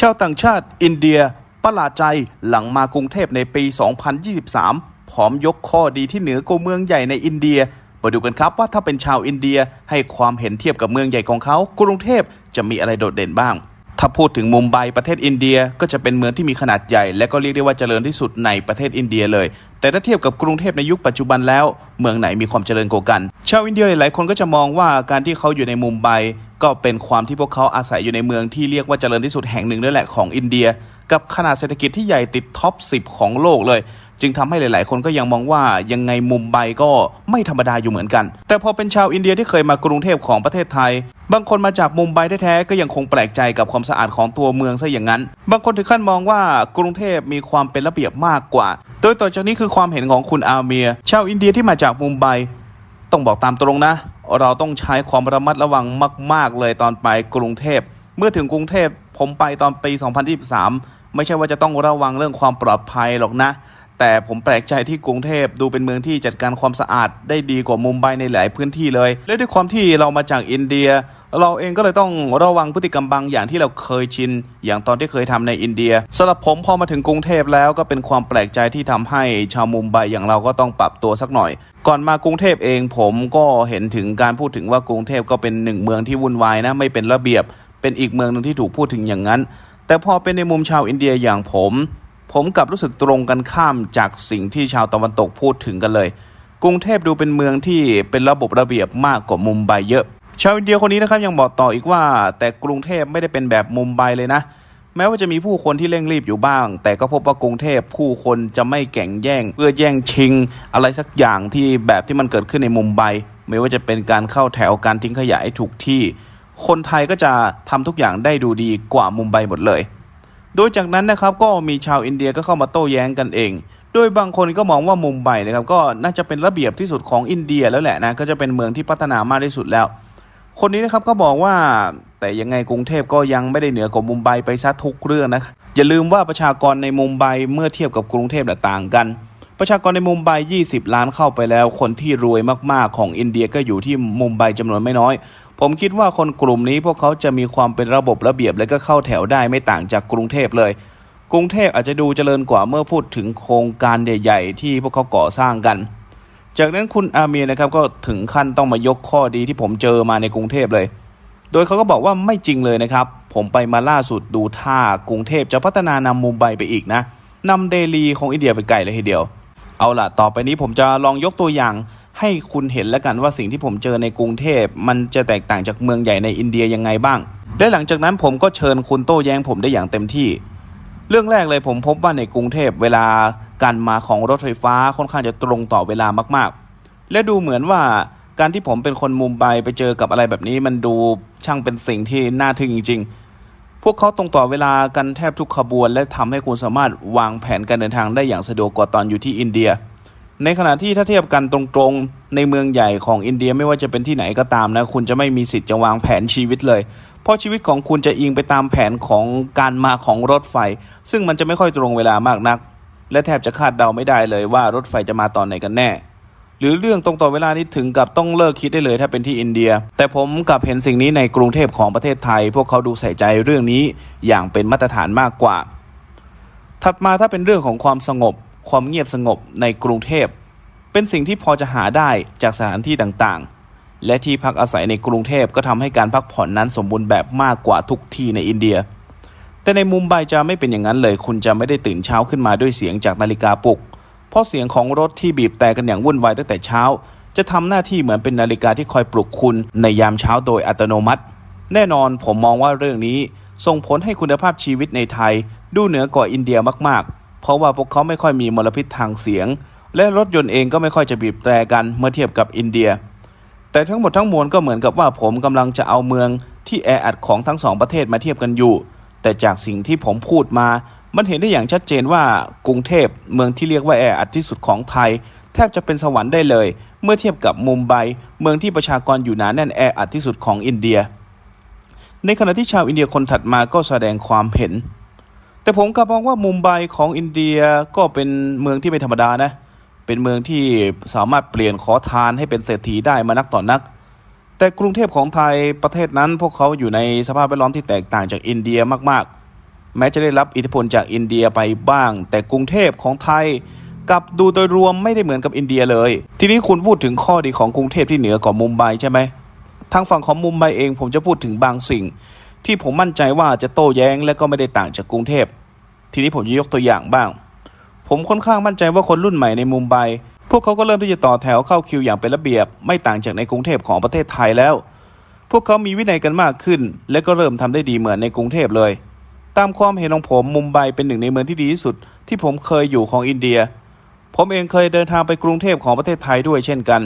ชาวต่างชาติอินเดียประหลาดใจหลังมากรุงเทพในปี 2023 พร้อมยกข้อดีที่เหนือกว่าเมืองใหญ่ในอินเดียมาดูกันครับว่าถ้าเป็นชาวอินเดียให้ความเห็นเทียบกับเมืองใหญ่ของเขากรุงเทพจะมีอะไรโดดเด่นบ้าง ถ้าพูดถึงมุมไบประเทศอินเดียก็จะเป็นเมืองที่มีขนาดใหญ่ และก็เรียกได้ว่าเจริญที่สุดในประเทศอินเดียเลย แต่ถ้าเทียบกับกรุงเทพในยุคปัจจุบันแล้ว เมืองไหนมีความเจริญกว่ากัน ชาวอินเดียหลายๆคนก็จะมองว่าการที่เขาอยู่ในมุมไบ ก็เป็นความที่พวกเขาอาศัยอยู่ในเมืองที่เรียกว่าเจริญที่สุดแห่งหนึ่งนั่นแหละของอินเดีย กับขนาดเศรษฐกิจที่ใหญ่ติดท็อป 10 ของโลกเลย จึงทำให้หลาย ๆ คนก็ยังมองว่ายังไงมุมไบก็ไม่ธรรมดาอยู่เหมือนกัน แต่พอเป็นชาวอินเดียที่เคยมากรุงเทพของประเทศไทย บางคนมาจากมุมไบแท้ ๆ ก็ยังคงแปลกใจกับความสะอาดของตัวเมืองซะอย่างนั้น บางคนถึงขั้นมองว่ากรุงเทพมีความเป็นระเบียบมากกว่า โดยต่อจากนี้คือความเห็นของคุณอาเมีย ชาวอินเดียที่มาจากมุมไบต้องบอกตามตรงนะ เราต้องใช้ความระมัดระวังมาก ๆ เลยตอนไปกรุงเทพ เมื่อถึงกรุงเทพผมไปตอนปี 2023 ไม่ใช่ว่าจะต้องระวังเรื่องความปลอดภัยหรอกนะ แต่ผมแปลกใจที่กรุงเทพดูเป็นเมืองที่จัดการความสะอาดได้ดีกว่ามุมไบในหลายพื้นที่เลย และด้วยความที่เรามาจากอินเดีย เราเองก็เลยต้องระวังพฤติกรรมบางอย่างที่เราเคยชิน อย่างตอนที่เคยทำในอินเดียสำหรับผมพอมาถึงกรุงเทพแล้วก็เป็นความแปลกใจที่ทำให้ชาวมุมไบอย่างเราก็ต้องปรับตัวสักหน่อย ก่อนมากรุงเทพเองผมก็เห็นถึงการพูดถึงว่ากรุงเทพก็เป็นหนึ่งเมืองที่วุ่นวายนะไม่เป็นระเบียบ เป็นอีกเมืองหนึ่งที่ถูกพูดถึงอย่างนั้น แต่พอเป็นในมุมชาวอินเดียอย่างผม ผมกลับรู้สึกตรงกันข้ามจากสิ่งที่ชาวตะวันตกพูดถึงกันเลย กรุงเทพดูเป็นเมืองที่เป็นระบบระเบียบมากกว่ามุมไบเยอะ ชาวอินเดียคนนี้นะครับยังบอกต่ออีกว่า แต่กรุงเทพไม่ได้เป็นแบบมุมไบเลยนะ แม้ว่าจะมีผู้คนที่เร่งรีบอยู่บ้าง แต่ก็พบว่ากรุงเทพผู้คนจะไม่แข่งแย่ง เพื่อแย่งชิง อะไรสักอย่างที่แบบที่มันเกิดขึ้นในมุมไบไม่ว่าจะเป็นการเข้าแถวการทิ้งขยะให้ถูกที่ คนไทยก็จะทำทุกอย่างได้ดูดีกว่ามุมไบหมดเลย โดยจากนั้นนะครับก็มีชาวอินเดียก็เข้ามาโต้แย้งกันเอง โดยบางคนก็มองว่ามุมไบนะครับก็น่าจะเป็นระเบียบที่สุดของอินเดียแล้วแหละนะก็จะเป็นเมืองที่พัฒนามากที่สุดแล้ว คนนี้นะครับก็บอกว่าแต่ยังไงกรุงเทพก็ยังไม่ได้เหนือกว่ามุมไบไปซะทุกเรื่องนะอย่าลืมว่าประชากรในมุมไบเมื่อเทียบกับกรุงเทพต่างกัน ประชากรในมุมไบ 20 ล้านเข้าไปแล้ว คนที่รวยมากๆของอินเดียก็อยู่ที่มุมไบจำนวนไม่น้อย ผมคิดว่าคนกลุ่มนี้พวกเขาจะมีความเป็นระบบระเบียบและก็เข้าแถวได้ไม่ต่างจากกรุงเทพเลย กรุงเทพอาจจะดูเจริญกว่าเมื่อพูดถึงโครงการใหญ่ ๆ ที่พวกเขาก่อสร้างกัน จากนั้นคุณอาเมียนะครับก็ถึงขั้นต้องมายกข้อดีที่ผมเจอมาในกรุงเทพเลย โดยเขาก็บอกว่าไม่จริงเลยนะครับ ผมไปมาล่าสุดดูท่ากรุงเทพจะพัฒนานำมุมไบไปอีกนะนำเดลีของอินเดียไปไกลเลยทีเดียว เอาล่ะ ต่อไปนี้ผมจะลองยกตัวอย่าง ให้คุณเห็นแล้วกันว่าสิ่งที่ผมเจอในกรุงเทพมันจะแตกต่างจากเมืองใหญ่ในอินเดียยังไงบ้าง และหลังจากนั้นผมก็เชิญคุณโต้แย้งผมได้อย่างเต็มที่ เรื่องแรกเลยผมพบว่าในกรุงเทพเวลาการมาของรถไฟฟ้าค่อนข้างจะตรงต่อเวลามากๆ และดูเหมือนว่าการที่ผมเป็นคนมุมไบไปเจอกับอะไรแบบนี้มันดูช่างเป็นสิ่งที่น่าทึ่งจริง ๆ พวกเขาตรงต่อเวลากันแทบทุกขบวน และทำให้คุณสามารถวางแผนการเดินทางได้อย่างสะดวกกว่าตอนอยู่ที่อินเดีย ในขณะที่ถ้าเทียบกันตรงๆ ในเมืองใหญ่ของอินเดียไม่ว่าจะเป็นที่ไหนก็ตามนะ คุณจะไม่มีสิทธิ์จะวางแผนชีวิตเลย เพราะชีวิตของคุณจะอิงไปตามแผนของการมาของรถไฟ ซึ่งมันจะไม่ค่อยตรงเวลามากนัก และแทบจะคาดเดาไม่ได้เลยว่ารถไฟจะมาตอนไหนกันแน่ หรือเรื่องตรงต่อเวลานี้ถึงกับต้องเลิกคิดได้เลยถ้าเป็นที่อินเดีย แต่ผมกลับเห็นสิ่งนี้ในกรุงเทพของประเทศไทย พวกเขาดูใส่ใจเรื่องนี้อย่างเป็นมาตรฐานมากกว่า ถัดมาถ้าเป็นเรื่องของความสงบ ความเงียบสงบในกรุงเทพ เป็นสิ่งที่พอจะหาได้จากสถานที่ต่างๆ และที่พักอาศัยในกรุงเทพก็ทำให้การพักผ่อนนั้นสมบูรณ์แบบมากกว่าทุกที่ในอินเดีย แต่ในมุมไบจะไม่เป็นอย่างนั้นเลย คุณจะไม่ได้ตื่นเช้าขึ้นมาด้วยเสียงจากนาฬิกาปลุก เพราะเสียงของรถที่บีบแต่กันอย่างวุ่นวายตั้งแต่เช้า จะทำหน้าที่เหมือนเป็นนาฬิกาที่คอยปลุกคุณในยามเช้าโดยอัตโนมัติ แน่นอนผมมองว่าเรื่องนี้ส่งผลให้คุณภาพชีวิตในไทย ดูเหนือกว่าอินเดียมากๆ เพราะว่าพวกเขาไม่ค่อยมีมลพิษทางเสียง และรถยนต์เองก็ไม่ค่อยจะบีบแตรกันเมื่อเทียบกับอินเดีย แต่ทั้งหมดทั้งมวลก็เหมือนกับว่าผมกำลังจะเอาเมืองที่แออัดของทั้งสองประเทศมาเทียบกันอยู่ แต่จากสิ่งที่ผมพูดมา มันเห็นได้อย่างชัดเจนว่ากรุงเทพเมืองที่เรียกว่าแออัดที่สุดของไทย แทบจะเป็นสวรรค์ได้เลย เมื่อเทียบกับมุมไบเมืองที่ประชากรอยู่หนาแน่นแออัดที่สุดของอินเดีย ในขณะที่ชาวอินเดียคนถัดมาก็แสดงความเห็น แต่ผมกลับมองว่ามุมไบของอินเดียก็เป็นเมืองที่ไม่ธรรมดานะ เป็นเมืองที่สามารถเปลี่ยนขอทานให้เป็นเศรษฐีได้มานักต่อนนัก แต่กรุงเทพของไทยประเทศนั้นพวกเขาอยู่ในสภาพแวดล้อมที่แตกต่างจากอินเดียมากๆ แม้จะได้รับอิทธิพลจากอินเดียไปบ้าง แต่กรุงเทพของไทยกับดูโดยรวมไม่ได้เหมือนกับอินเดียเลย ทีนี้คุณพูดถึงข้อดีของกรุงเทพที่เหนือกว่ามุมไบใช่ไหมทางฝั่งของมุมไบเองผมจะพูดถึงบางสิ่ง ที่ผมมั่นใจว่าจะโต้แย้งและก็ไม่ได้ต่างจากกรุงเทพ ทีนี้ผมจะยกตัวอย่างบ้าง ผมค่อนข้างมั่นใจว่าคนรุ่นใหม่ในมุมไบพวกเขาก็เริ่มที่จะต่อแถวเข้าคิวอย่างเป็นระเบียบ ไม่ต่างจากในกรุงเทพของประเทศไทยแล้ว พวกเขามีวินัยกันมากขึ้น และก็เริ่มทำได้ดีเหมือนในกรุงเทพเลย ตามความเห็นของผมมุมไบเป็นหนึ่งในเมืองที่ดีที่สุด ที่ผมเคยอยู่ของอินเดีย ผมเองเคยเดินทางไปกรุงเทพของประเทศไทยด้วยเช่นกัน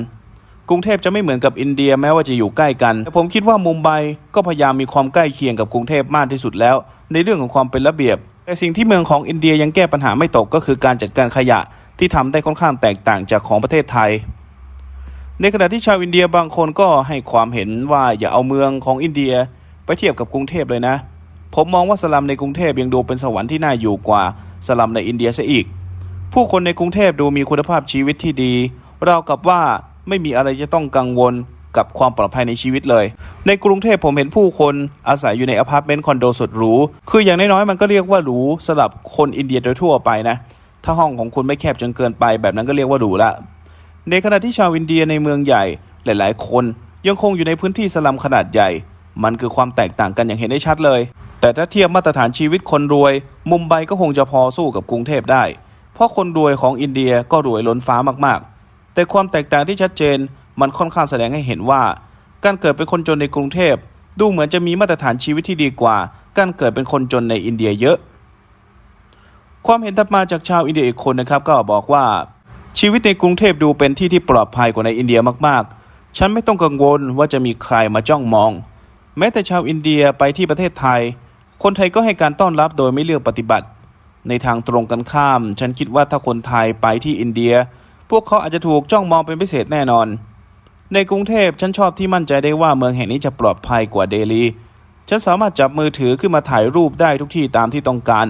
กรุงเทพจะไม่เหมือนกับอินเดียแม้ว่าจะอยู่ใกล้กัน แต่ผมคิดว่ามุมไบก็พยายามมีความใกล้เคียงกับกรุงเทพมากที่สุดแล้ว ในเรื่องของความเป็นระเบียบ แต่สิ่งที่เมืองของอินเดียยังแก้ปัญหาไม่ตกก็คือการจัดการขยะที่ทำได้ค่อนข้างแตกต่างจากของประเทศไทย ในขณะที่ชาวอินเดียบางคนก็ให้ความเห็นว่าอย่าเอาเมืองของอินเดียไปเทียบกับกรุงเทพเลยนะ ผมมองว่าสลัมในกรุงเทพยังดูเป็นสวรรค์ที่น่าอยู่กว่าสลัมในอินเดียซะอีก ผู้คนในกรุงเทพดูมีคุณภาพชีวิตที่ดีราวกับว่า ไม่มีอะไรจะต้องกังวลกับความปลอดภัยในชีวิตเลย ในกรุงเทพผมเห็นผู้คนอาศัยอยู่ในอพาร์ตเมนต์คอนโดสุดหรู คืออย่างน้อยๆมันก็เรียกว่าหรูสำหรับคนอินเดียโดยทั่วไปนะ ถ้าห้องของคุณไม่แคบจนเกินไปแบบนั้นก็เรียกว่าหรูละ ในขณะที่ชาวอินเดียในเมืองใหญ่หลายๆ คนยังคงอยู่ในพื้นที่สลัมขนาดใหญ่ มันคือความแตกต่างกันอย่างเห็นได้ชัดเลย แต่ถ้าเทียบมาตรฐานชีวิตคนรวย มุมไบก็คงจะพอสู้กับกรุงเทพได้ เพราะคนรวยของอินเดียก็รวยล้นฟ้ามากๆ แต่ความแตกต่างที่ชัดเจนมันค่อนข้างแสดงให้เห็นว่า การเกิดเป็นคนจนในกรุงเทพ ดูเหมือนจะมีมาตรฐานชีวิตที่ดีกว่า การเกิดเป็นคนจนในอินเดียเยอะ ความเห็นถัดมาจากชาวอินเดียอีกคนนะครับก็บอกว่า ชีวิตในกรุงเทพดูเป็นที่ที่ปลอดภัยกว่าในอินเดียมากๆ ฉันไม่ต้องกังวลว่าจะมีใครมาจ้องมอง แม้แต่ชาวอินเดียไปที่ประเทศไทย คนไทยก็ให้การต้อนรับโดยไม่เลือกปฏิบัติ ในทางตรงกันข้าม ฉันคิดว่าถ้าคนไทยไปที่อินเดีย พวกเขาอาจจะถูกจ้องมองเป็นพิเศษแน่นอน ในกรุงเทพฉันชอบที่มั่นใจได้ว่าเมืองแห่งนี้จะปลอดภัยกว่าเดลี ฉันสามารถจับมือถือขึ้นมาถ่ายรูปได้ทุกที่ตามที่ต้องการ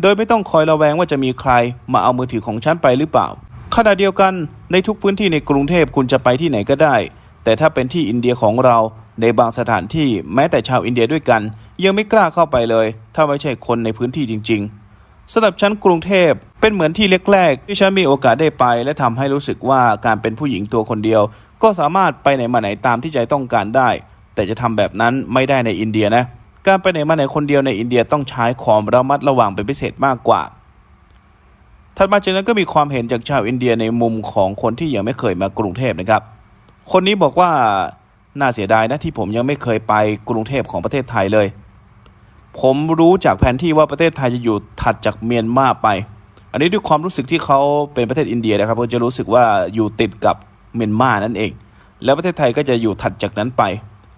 โดยไม่ต้องคอยระแวงว่าจะมีใครมาเอามือถือของฉันไปหรือเปล่า ขณะเดียวกันในทุกพื้นที่ในกรุงเทพคุณจะไปที่ไหนก็ได้ แต่ถ้าเป็นที่อินเดียของเราในบางสถานที่แม้แต่ชาวอินเดียด้วยกัน ยังไม่กล้าเข้าไปเลย ถ้าไม่ใช่คนในพื้นที่จริง ๆ สำหรับฉันกรุงเทพเป็นเหมือนที่แรกๆที่ฉันมีโอกาสได้ไป และทำให้รู้สึกว่าการเป็นผู้หญิงตัวคนเดียว ก็สามารถไปไหนมาไหนตามที่ใจต้องการได้ แต่จะทำแบบนั้นไม่ได้ในอินเดียนะการไปไหนมาไหนคนเดียวในอินเดียต้องใช้ความระมัดระวังเป็นพิเศษมากกว่าถัดมาจากนั้นก็มีความเห็นจากชาวอินเดียในมุมของคนที่ยังไม่เคยมากรุงเทพนะครับ คนนี้บอกว่าน่าเสียดายนะที่ผมยังไม่เคยไปกรุงเทพของประเทศไทยเลย ผมรู้จากแผนที่ว่าประเทศไทยจะอยู่ถัดจากเมียนมาไป อันนี้ด้วยความรู้สึกที่เขาเป็นประเทศอินเดียนะครับก็จะรู้สึกว่าอยู่ติดกับเมียนมานั่นเอง แล้วประเทศไทยก็จะอยู่ถัดจากนั้นไป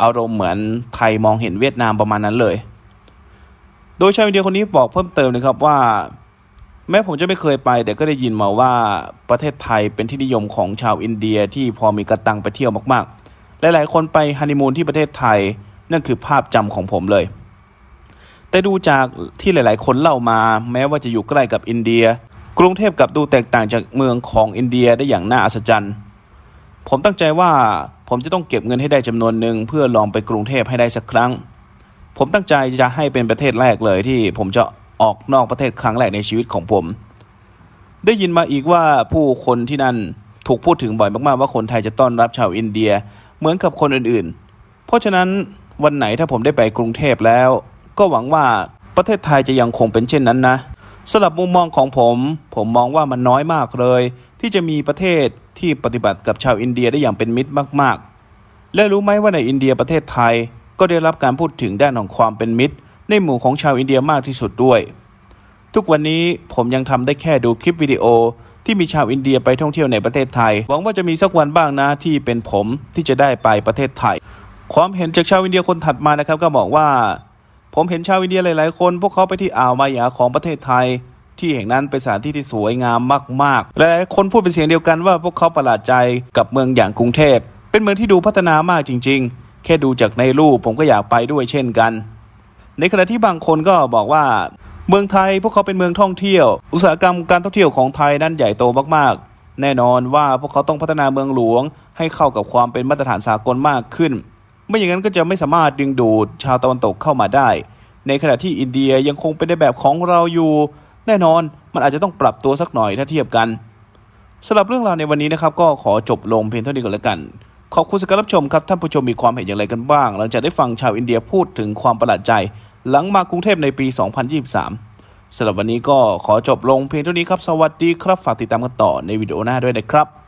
อารมณ์เหมือนไทยมองเห็นเวียดนามประมาณนั้นเลย โดยชาวอินเดียคนนี้บอกเพิ่มเติมนะครับว่าแม้ผมจะไม่เคยไป แต่ก็ได้ยินมาว่าประเทศไทยเป็นที่นิยมของชาวอินเดียที่พอมีกระตังไปเที่ยวมากๆ หลายๆ คนไปฮันนีมูนที่ประเทศไทยนั่นคือภาพจำของผมเลย แต่ดูจากที่หลาย ๆ คนเล่ามาแม้ว่าจะอยู่ใกล้กับอินเดีย กรุงเทพกับดูแตกต่างจากเมืองของอินเดียได้อย่างน่าอัศจรรย์ ผมตั้งใจว่าผมจะต้องเก็บเงินให้ได้จำนวนหนึ่งเพื่อลองไปกรุงเทพให้ได้สักครั้ง ผมตั้งใจจะให้เป็นประเทศแรกเลยที่ผมจะออกนอกประเทศครั้งแรกในชีวิตของผม ได้ยินมาอีกว่าผู้คนที่นั่นถูกพูดถึงบ่อยมาก ๆ ว่าคนไทยจะต้อนรับชาวอินเดียเหมือนกับคนอื่น ๆ เพราะฉะนั้นวันไหนถ้าผมได้ไปกรุงเทพแล้ว ก็หวังว่าประเทศไทยจะยังคงเป็นเช่นนั้นนะสำหรับมุมมองของผม ผมมองว่ามันน้อยมากเลย ที่จะมีประเทศที่ปฏิบัติกับชาวอินเดียได้อย่างเป็นมิตรมาก ๆ และรู้ไหมว่าในอินเดียประเทศไทยก็ได้รับการพูดถึงด้านของความเป็นมิตร ในหมู่ของชาวอินเดียมากที่สุดด้วย ทุกวันนี้ผมยังทำได้แค่ดูคลิปวิดีโอที่มีชาวอินเดียไปท่องเที่ยวในประเทศไทย หวังว่าจะมีสักวันบ้างนะที่เป็นผมที่จะได้ไปประเทศไทย ความเห็นจากชาวอินเดียคนถัดมานะครับก็บอกว่า ผมเห็นชาวอินเดียหลายๆ คน พวกเขาไปที่อ่าวมายาของประเทศไทย ที่แห่งนั้นเป็นสถานที่ที่สวยงามมากๆ หลายๆคนพูดเป็นเสียงเดียวกันว่าพวกเขาประหลาดใจกับเมืองอย่างกรุงเทพ เป็นเมืองที่ดูพัฒนามากจริง ๆ แค่ดูจากในรูปผมก็อยากไปด้วยเช่นกัน ในขณะที่บางคนก็บอกว่า เมืองไทยพวกเขาเป็นเมืองท่องเที่ยว อุตสาหกรรมการท่องเที่ยวของไทยนั้นใหญ่โตมากๆ แน่นอนว่าพวกเขาต้องพัฒนาเมืองหลวง ให้เข้ากับความเป็นมาตรฐานสากลมากขึ้น ไม่อย่างนั้นก็จะไม่สามารถดึงดูดชาวตะวันตกเข้ามาได้ ในขณะที่อินเดียยังคงเป็นในแบบของเราอยู่ แน่นอนมันอาจจะต้องปรับตัวสักหน่อยถ้าเทียบกันสำหรับเรื่องราวในวันนี้นะครับก็ขอจบลงเพียงเท่านี้ก่อนแล้วกันขอบคุณสำหรับรับชมครับท่านผู้ชมมีความเห็นอย่างไรกันบ้าง หลังจากได้ฟังชาวอินเดียพูดถึงความประหลาดใจ หลังมากรุงเทพในปี 2023สำหรับวันนี้ก็ขอจบลงเพียงเท่านี้ครับ สวัสดีครับ ฝากติดตามกันต่อในวิดีโอหน้าด้วยนะครับ